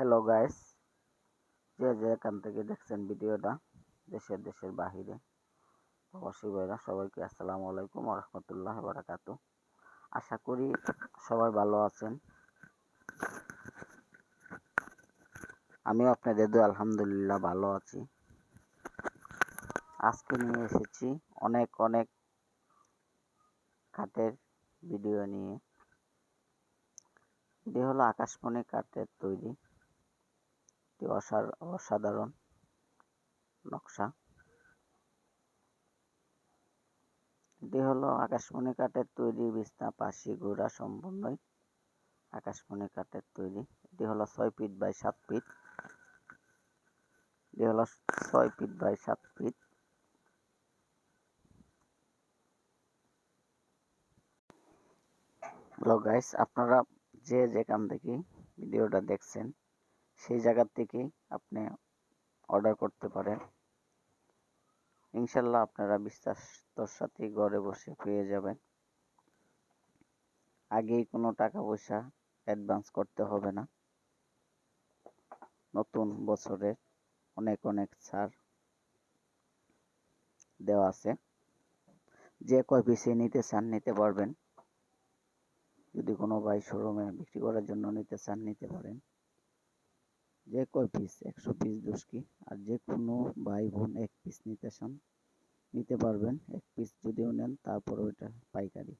Hello guys যে যে এখান থেকে দেখছেন ভিডিওটা দেশের দেশের বাহিরে, প্রবাসী ভাইরা, সবাইকে আসসালামু আলাইকুম রহমতুল্লাহ বারাকাত আশা করি সবাই ভালো আছেন। আমি আপনাদের দু আলহামদুলিল্লাহ ভালো আছি। আজকে নিয়ে এসেছি অনেক অনেক কাঠের ভিডিও নিয়ে। এটি হলো আকাশমণি কাঠের তৈরি। একটি অসাধারণ নকশা। এটি হলো আকাশমণি কাঠের তৈরি, বিছনা, পাশি, ঘোড়া সম্পূর্ণই আকাশমণি কাঠের তৈরি। এটি হলো ছয় ফিট বাই সাত ফিট। এটি হলো ছয় ফিট বাই সাত ফিট। হ্যালো গাইস আপনারা যে যেখান থেকে ভিডিওটা দেখছেন সেই জায়গার থেকেই আপনি অর্ডার করতে পারেন। ইনশাল্লাহ আপনারা বিশ্বাস্তর সাথে ঘরে বসে পেয়ে যাবেন। আগেই কোনো টাকা পয়সা অ্যাডভান্স করতে হবে না। নতুন বছরের অনেক অনেক ছাড় দেওয়া আছে। যে কয় পিসে নিতে চান নিতে পারবেন। যদি কোনো ভাই শোরুমে বিক্রি করার জন্য নিতে চান নিতে পারেন। যে কয় পিস একশো পিস দুষ্কি আর যে কোনো ভাই বোন এক পিস নিতে চান, নিতে পারবেন। এক পিস যদিও নেন তারপর ওইটা পাইকারি।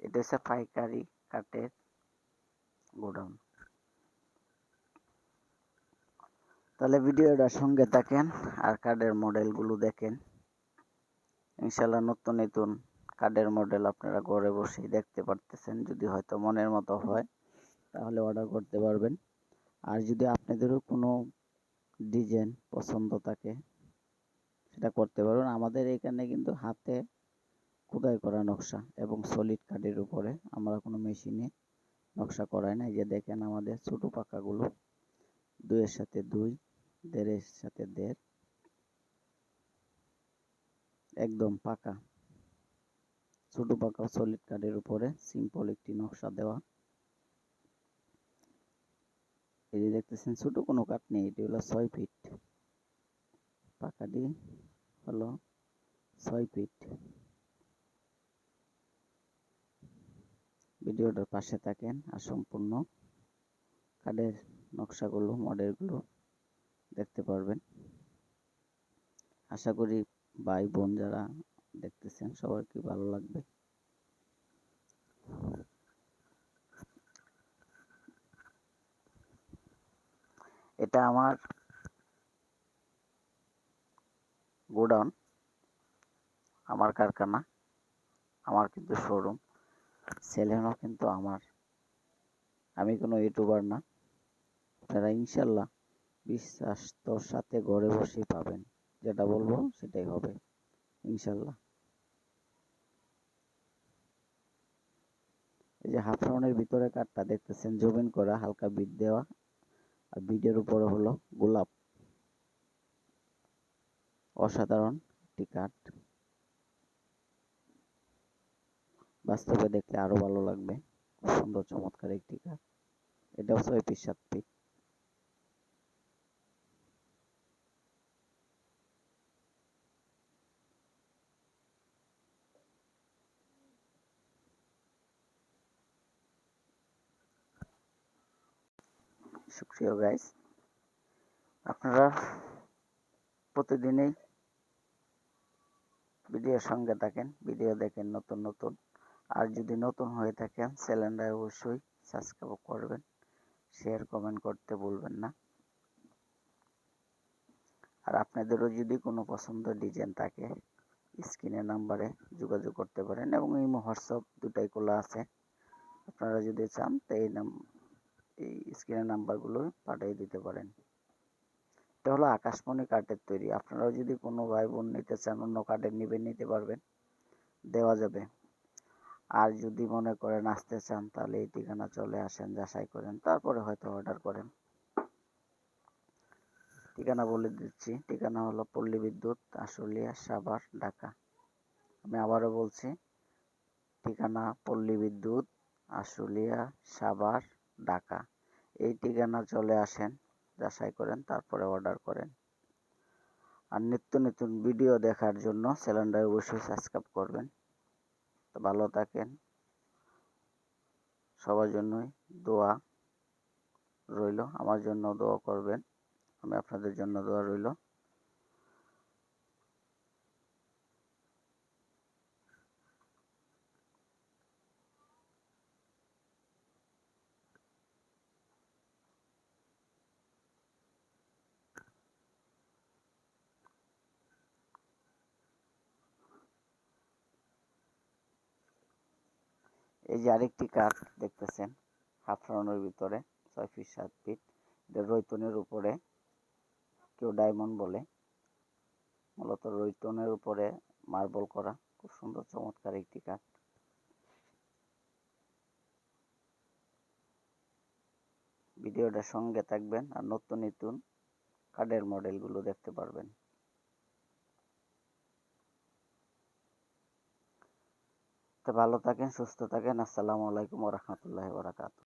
এটা হচ্ছে পাইকারি কাঠের গোডাউন। তাহলে ভিডিওটা সঙ্গে থাকেন, আর কার্ডের মডেলগুলো দেখেন। ইনশাল্লাহ নতুন নতুন কার্ডের মডেল আপনারা ঘরে বসেই দেখতে পারতেছেন। যদি হয়তো মনের মতো হয়, তাহলে অর্ডার করতে পারবেন। আর যদি আপনাদেরও কোনো ডিজাইন পছন্দ থাকে, সেটা করতে পারবেন আমাদের এখানে কিন্তু হাতে খোদাই করা নকশা এবং সলিড কাঠের উপরে আমরা কোনো মেশিনে নকশা করাই না। যে দেখেন আমাদের ছোটো পাকাগুলো দুইয়ের সাথে দুই, দেড়ের সাথে দেড়, একদম পাকা। ছোটো পাকা সলিড কাঠের উপরে সিম্পল একটি নকশা দেওয়া। এই যে দেখতেছেন, ছোট কোনো কাঠ নেই, এটি হলো ছয় ফিট পাকাটি হলো ছয় ফিট ভিডিওটার পাশে থাকেন আর সম্পূর্ণ কাঠের নকশাগুলো, মডেলগুলো দেখতে পারবেন। আশা করি ভাই বোন যারা দেখতেছেন, সবাইকে ভালো লাগবে। এটা আমার গোডাউন, আমার কারখানা, আমার কিন্তু শোরুম সেলেনও কিন্তু আমার। আমি কোনো ইউটিউবার না। আপনারা ইনশাল্লাহ বিশ্বাস তোর সাথে ঘরে বসেই পাবেন। যেটা বলব সেটাই হবে, ইনশাল্লাহ। এই যে হাফ রাউন্ডের ভিতরে কাঠটা দেখতেছেন জমিন করা, হালকা বিট দেওয়া। আর ভিডিওর উপরে হলো গোলাপ। অসাধারণ একটি কাঠ। বাস্তবে দেখলে আরও ভালো লাগবে। সুন্দর, চমৎকার একটি কাঠ। এটাও ছয় পিস সাত পিস সুপ্রিয় গাইস আপনারা প্রতিদিনই ভিডিওর সঙ্গে থাকেন ভিডিও দেখেন নতুন নতুন। আর যদি নতুন হয়ে থাকেন চ্যানেলটা অবশ্যই সাবস্ক্রাইব করবেন শেয়ার কমেন্ট করতে ভুলবেন না। আর আপনাদেরও যদি কোনো পছন্দ ডিজাইন থাকে স্ক্রিনের নাম্বারে যোগাযোগ করতে পারেন এবং এই হোয়াটসঅ্যাপ দুটাই খোলা আছে। আপনারা যদি চান, তো এই নাম এই স্ক্রিনের নাম্বারগুলো পাঠিয়ে দিতে পারেন। এটা হলো আকাশমণি কার্ডের তৈরি। আপনারাও যদি কোনো ভাই বোন নিতে চান, অন্য কার্ডের নেবেন নিতে পারবেন। দেওয়া যাবে। আর যদি মনে করেন আসতে চান, তাহলে এই ঠিকানা চলে আসেন, যাচাই করেন, তারপরে হয়তো অর্ডার করেন। ঠিকানা বলে দিচ্ছি। ঠিকানা হলো পল্লী বিদ্যুৎ, আশুলিয়া, সাভার, ঢাকা। আমি আবারও বলছি, ঠিকানা পল্লী বিদ্যুৎ, আশুলিয়া, সাভার ঢাকা। এই ঠিকানা চলে আসেন, যাচাই করেন, তারপরে অর্ডার করেন। আর নিত্য নতুন ভিডিও দেখার জন্য চ্যানেলটা অবশ্যই সাবস্ক্রাইব করবেন। তো ভালো থাকেন। সবার জন্যই দোয়া রইল। আমার জন্য দোয়া করবেন। আমি আপনাদের জন্য দোয়া রইল। এই যে আরেকটি কাঠ দেখতেছেন হাফ রাউন্ডের ভিতরে, ছয় ফিট সাত ফিট এটা রৈতনের উপরে, কেউ ডায়মন্ড বলে। মূলত রৈতনের উপরে মার্বল করা, খুব সুন্দর, চমৎকার একটি কাঠ। ভিডিওটা সঙ্গে থাকবেন আর নতুন নতুন কাঠের মডেলগুলো দেখতে পারবেন। তো ভালো থাকেন সুস্থ থাকেন। আসসালামু আলাইকুম রহমতুল্লাহ বারাকাতু